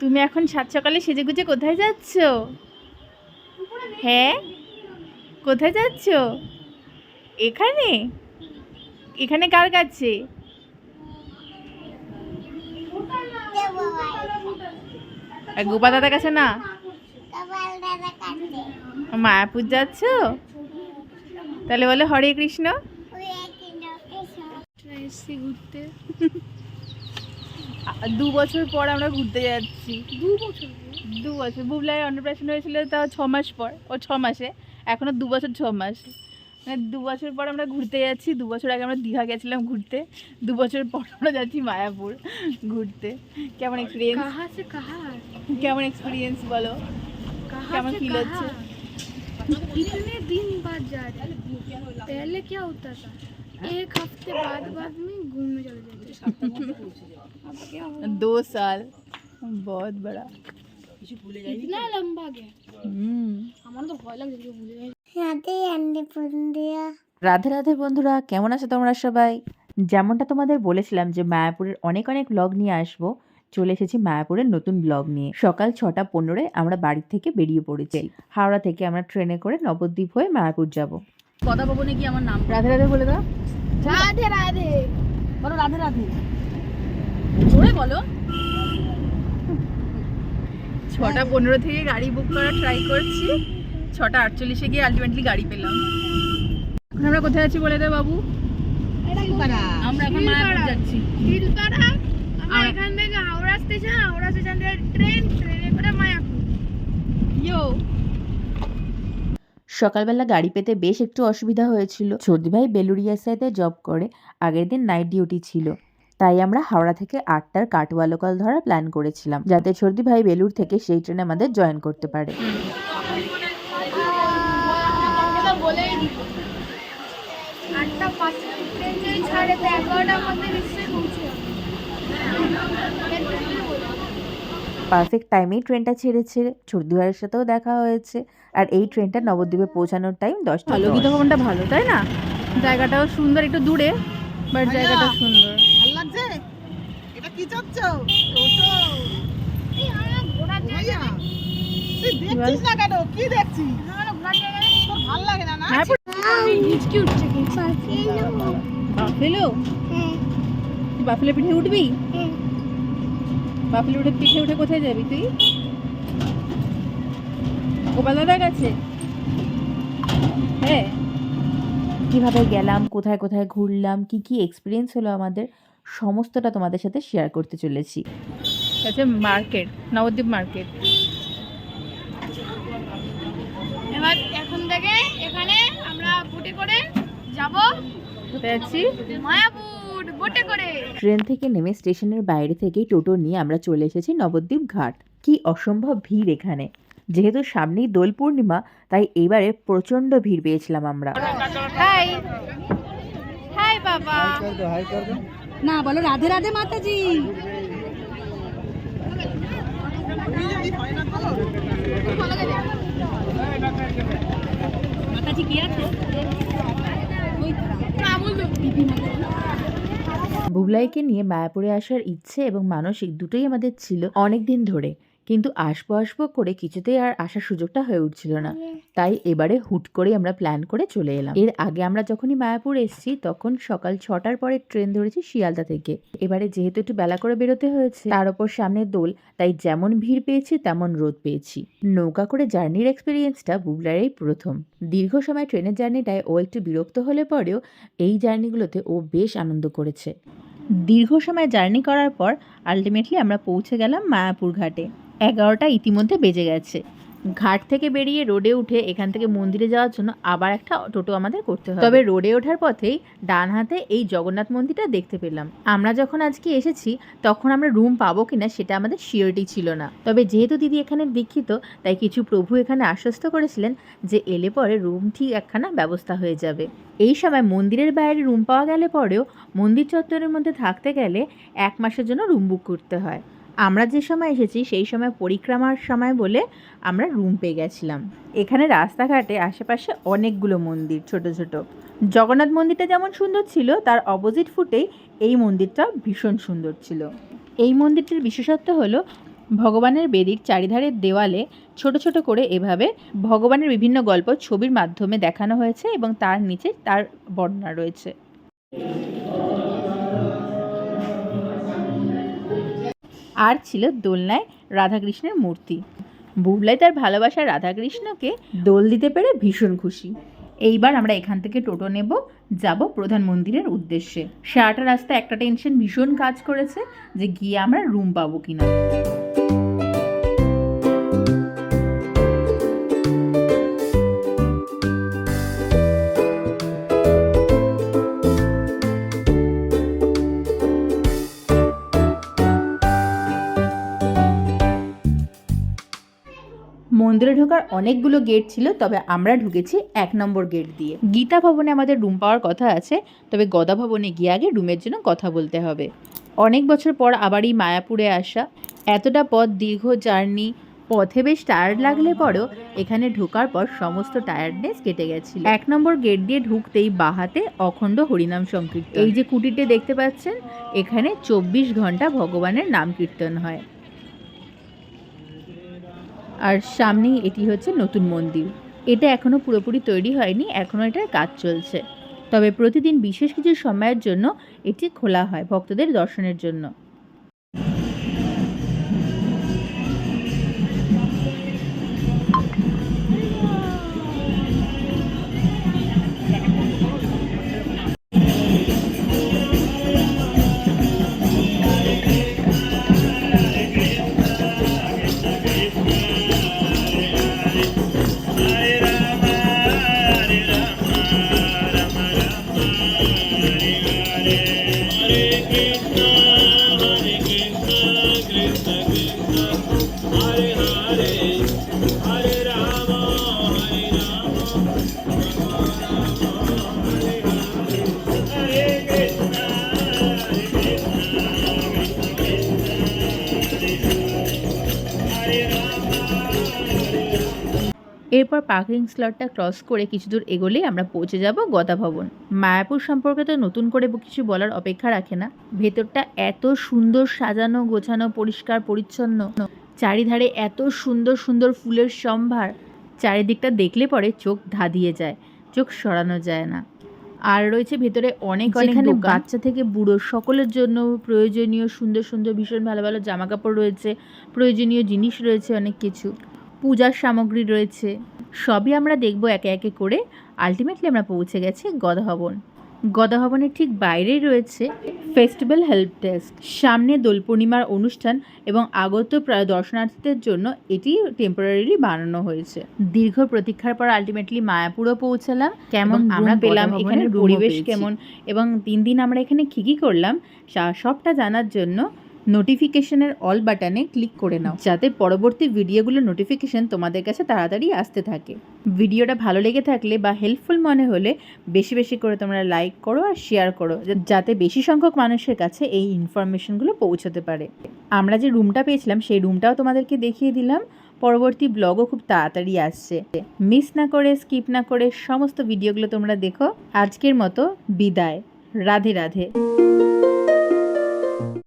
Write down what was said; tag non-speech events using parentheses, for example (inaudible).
তুমি এখন সাত সকালে সেজে গুজে কোথায় যাচ্ছ? হ্যাঁ? কোথায় যাচ্ছ? এখানে? এখানে কার কাছে? আর গোপা দাদার কাছে না? মায়াপুর যাচ্ছ? তাহলে বলে হরে কৃষ্ণ। এসছি ঘুরতে। (laughs) দু বছর পর আমরা ঘুরতে যাচ্ছি দু বছর দু বছর বুবলাই অন্নপ্রাশন হয়েছিল তাও ছ মাস পর ও ছ মাসে এখনো দু বছর ছ মাস মানে দু বছর পর আমরা ঘুরতে যাচ্ছি দু বছর আগে আমরা দীঘা গেছিলাম ঘুরতে দু বছর পর আমরা যাচ্ছি মায়াপুর ঘুরতে কেমন এক্সপিরিয়েন্স कहाँ से कहाँ কেমন এক্সপিরিয়েন্স বলো कहाँ কেমন से feel कहाँ? হচ্ছে? इतने दिन बाद जा रहे हैं पहले क्या होता था एक हफ्ते बाद बाद में घूमने चले जाते अब क्या हो दो साल बहुत बड़ा इतना लंबा गया हम्म हमारा तो भय लग रही है भूले রাধে আন্ডে বন্ধুরা রাধে রাধে বন্ধুরা কেমন আছো তোমরা সবাই যেমনটা তোমাদের বলেছিলাম যে মায়াপুরের অনেক অনেক ব্লগ নিয়ে আসবো চলে এসেছি মায়াপুরের নতুন ব্লগ নিয়ে সকাল ছটা পনেরোয় আমরা বাড়ি থেকে বেরিয়ে পড়েছি হাওড়া থেকে আমরা ট্রেনে করে নবদ্বীপ হয়ে মায়াপুর যাব কথা ভবনে নাকি আমার নাম রাধে রাধে বলে দাও। রাধে রাধে। বলো রাধে রাধে। জোরে বলো। ছটা পনেরো থেকে গাড়ি বুক করার ট্রাই করছি। ছটা আটচল্লিশে গিয়ে আলটিমেটলি গাড়ি পেলাম। এখন আমরা কোথায় আছি বলে দে বাবু? আমরা এখন মায়াপুর যাচ্ছি। এখান থেকে হাওড়া স্টেশন হাওড়া স্টেশন থেকে ট্রেন ট্রেনে করে মায়াপুর। ইয়ো সকালবেলা গাড়ি পেতে বেশ একটু অসুবিধা হয়েছিল। সর্দি ভাই বেলুরিয়াসাইতে জব করে। আগের দিন নাইট ডিউটি ছিল। তাই আমরা হাওড়া থেকে আটটার কাটোয়া লোকাল ধরা প্ল্যান করেছিলাম, যাতে সর্দি ভাই বেলুর থেকে সেই ট্রেনে আমাদের জয়েন করতে পারে পাঁচটা ট্রেন যদি ছাড়ে তো এগারোটার মধ্যে নিশ্চয়ই পৌঁছে যাবে পারফেক্ট টাইমেই ট্রেনটা ছেড়েছে। ভাইয়ের সাথেও দেখা হয়েছে। আর এই ট্রেনটা নবদ্বীপে পৌঁছানোর টাইম দশটা ভালো। গীতা ভবনটা ভালো তাই না? জায়গাটাও সুন্দর একটু দূরে বাট জায়গাটা সুন্দর। ভালো লাগছে? এটা কি চাচ্ছ? টোটো? এই আমরা ঘোরার জায়গা তুই দেখছিস না কেন? কি দেখছিস? আমরা ঘোরার জায়গা তোর ভালো লাগে না না? হ্যাঁ হিচকি উঠছে কিন্তু। বাফেলো। হ্যাঁ বাফেলো পিঠে উঠবি? হ্যাঁ বাফেলো উঠে পিঠে উঠে কোথায় যাবি তুই? গোপাল দাদার কাছে? হ্যাঁ। কীভাবে গেলাম কোথায় কোথায় ঘুরলাম কি কি এক্সপিরিয়েন্স হলো আমাদের সমস্তটা তোমাদের সাথে শেয়ার করতে চলেছি। আচ্ছা মার্কেট নবদ্বীপ মার্কেট এবার এখন থেকে এখানে আমরা বোটে করে যাব। আছি মায়াপুর। বোটে করে। ট্রেন থেকে নেমে স্টেশনের বাইরে থেকেই টোটো নিয়ে আমরা চলে এসেছি নবদ্বীপ ঘাট। কি অসম্ভব ভিড় এখানে। যেহেতু সামনেই দোল পূর্ণিমা তাই এবারে প্রচণ্ড ভিড় পেয়েছিলাম আমরা। হাই। হাই বাবা। না বলো রাধে রাধে মাতাজি। বুবলাইকে নিয়ে মায়াপুরে আসার ইচ্ছে এবং মানসিক দুটোই আমাদের ছিল অনেক দিন ধরে। কিন্তু আসব আসব করে কিছুতেই আর আসার সুযোগটা হয়ে উঠছিল না। তাই এবারে হুট করে আমরা প্ল্যান করে চলে এলাম। এর আগে আমরা যখনই মায়াপুর এসেছি তখন সকাল ছটার পরে ট্রেন ধরেছি শিয়ালদা থেকে। এবারে যেহেতু একটু বেলা করে বেরোতে হয়েছে তার উপর সামনে দোল তাই যেমন ভিড় পেয়েছি তেমন রোদ পেয়েছি। নৌকা করে জার্নির এক্সপিরিয়েন্সটা বুবলারেই প্রথম। দীর্ঘ সময় ট্রেনের জার্নিটায় ও একটু বিরক্ত হলে পরেও এই জার্নিগুলোতে ও বেশ আনন্দ করেছে। দীর্ঘ সময় জার্নি করার পর আলটিমেটলি আমরা পৌঁছে গেলাম মায়াপুর ঘাটে। এগারোটা ইতিমধ্যে বেজে গেছে। ঘাট থেকে বেরিয়ে রোডে উঠে এখান থেকে মন্দিরে যাওয়ার জন্য আবার একটা টোটো আমাদের করতে হবে। তবে রোডে ওঠার পথেই ডান হাতে এই জগন্নাথ মন্দিরটা দেখতে পেলাম। আমরা যখন আজকে এসেছি, তখন আমরা রুম পাবো কিনা সেটা আমাদের শিওরিটি ছিল না। তবে যেহেতু দিদি এখানে দীক্ষিত, তাই কিছু প্রভু এখানে আশ্বস্ত করেছিলেন যে এলে পরে রুম ঠিক একখানা ব্যবস্থা হয়ে যাবে। এই সময় মন্দিরের বাইরে রুম পাওয়া গেলে পরেও মন্দির চত্বরের মধ্যে থাকতে গেলে এক মাসের জন্য রুম বুক করতে হয়। আমরা যে সময় এসেছি, সেই সময় পরিক্রমার সময় বলে আমরা রুম পেয়ে গেছিলাম। এখানে রাস্তাঘাটে আশেপাশে অনেকগুলো মন্দির, ছোট ছোট। জগন্নাথ মন্দিরটা যেমন সুন্দর ছিল, তার অপোজিট ফুটেই এই মন্দিরটা ভীষণ সুন্দর ছিল। এই মন্দিরটির বিশেষত্ব হলো, ভগবানের বেদির চারিধারের দেওয়ালে ছোট ছোট করে এভাবে ভগবানের বিভিন্ন গল্প ছবির মাধ্যমে দেখানো হয়েছে এবং তার নিচে তার বর্ণনা রয়েছে। আর ছিল দোলনায় রাধাকৃষ্ণের মূর্তি। বুবলাই তার ভালোবাসা রাধাকৃষ্ণকে দোল দিতে পেরে ভীষণ খুশি। এইবার আমরা এখান থেকে টোটো নেব, যাব প্রধান মন্দিরের উদ্দেশ্যে। সারাটা রাস্তা একটা টেনশন ভীষণ কাজ করেছে যে গিয়ে আমরা রুম পাবো কিনা। মন্দিরে ঢোকার অনেকগুলো গেট ছিল, তবে আমরা ঢুকেছি এক নম্বর গেট দিয়ে। গীতা ভবনে আমাদের রুম পাওয়ার কথা আছে, তবে গদা ভবনে গিয়ে আগে রুমের জন্য কথা বলতে হবে। অনেক বছর পর আবার এই মায়াপুরে আসা। এতটা পথ, দীর্ঘ জার্নি, পথে বেশ টায়ার্ড লাগলে পরেও এখানে ঢোকার পর সমস্ত টায়ার্ডনেস কেটে গেছিল। এক নম্বর গেট দিয়ে ঢুকতেই বাহাতে অখণ্ড হরিনাম সংকীর্তন। এই যে কুটিরটি দেখতে পাচ্ছেন, এখানে চব্বিশ ঘণ্টা ভগবানের নাম কীর্তন হয়। আর সামনেই এটি হচ্ছে নতুন মন্দির। এটা এখনও পুরোপুরি তৈরি হয়নি এখনও এটার কাজ চলছে। তবে প্রতিদিন বিশেষ কিছু সময়ের জন্য এটি খোলা হয় ভক্তদের দর্শনের জন্য। এরপর পার্কিং স্লটটা ক্রস করে কিছু দূর এগোলেই আমরা পৌঁছে যাব গদা ভবন। মায়াপুর সম্পর্কে তো নতুন করে কিছু বলার অপেক্ষা রাখে না। ভেতরটা এত সুন্দর সাজানো, গোছানো, পরিষ্কার, পরিচ্ছন্ন। চারিধারে এত সুন্দর সুন্দর ফুলের সম্ভার। চারিদিকটা দেখলে পরে চোখ ধাঁধিয়ে যায় চোখ সরানো যায় না। আর রয়েছে ভেতরে অনেক দোকান। বাচ্চা থেকে বুড়ো সকলের জন্য প্রয়োজনীয় সুন্দর সুন্দর ভীষণ ভালো ভালো জামা কাপড় রয়েছে প্রয়োজনীয় জিনিস রয়েছে অনেক কিছু। পূজার সামগ্রী রয়েছে। সবই আমরা দেখব একে একে করে। আলটিমেটলি আমরা পৌঁছে গেছি গদাভবন গদাভবনের ঠিক বাইরেই রয়েছে ফেস্টিভ্যাল হেল্প ডেস্ক। সামনে দোল পূর্ণিমার অনুষ্ঠান এবং আগত প্রায় দর্শনার্থীদের জন্য এটি টেম্পোরারিলি বানানো হয়েছে। দীর্ঘ প্রতীক্ষার পর আলটিমেটলি মায়াপুরও পৌঁছালাম। কেমন আমরা পেলাম এখানে পরিবেশ কেমন এবং তিন দিন আমরা এখানে কী কী করলাম সবটা জানার জন্য নোটিফিকেশনের অল বাটনে ক্লিক করে নাও, যাতে পরবর্তী ভিডিওগুলোর নোটিফিকেশন তোমাদের কাছে তাড়াতাড়ি আসতে থাকে। ভিডিওটা ভালো লেগে থাকলে বা হেল্পফুল মনে হলে বেশি বেশি করে তোমরা লাইক করো আর শেয়ার করো যাতে বেশি সংখ্যক মানুষের কাছে এই ইনফরমেশনগুলো পৌঁছতে পারে। আমরা যে রুমটা পেয়েছিলাম, সেই রুমটাও তোমাদেরকে দেখিয়ে দিলাম। পরবর্তী ব্লগও খুব তাড়াতাড়ি আসছে। মিস না করে স্কিপ না করে সমস্ত ভিডিওগুলো তোমরা দেখো। আজকের মতো বিদায়। রাধে রাধে।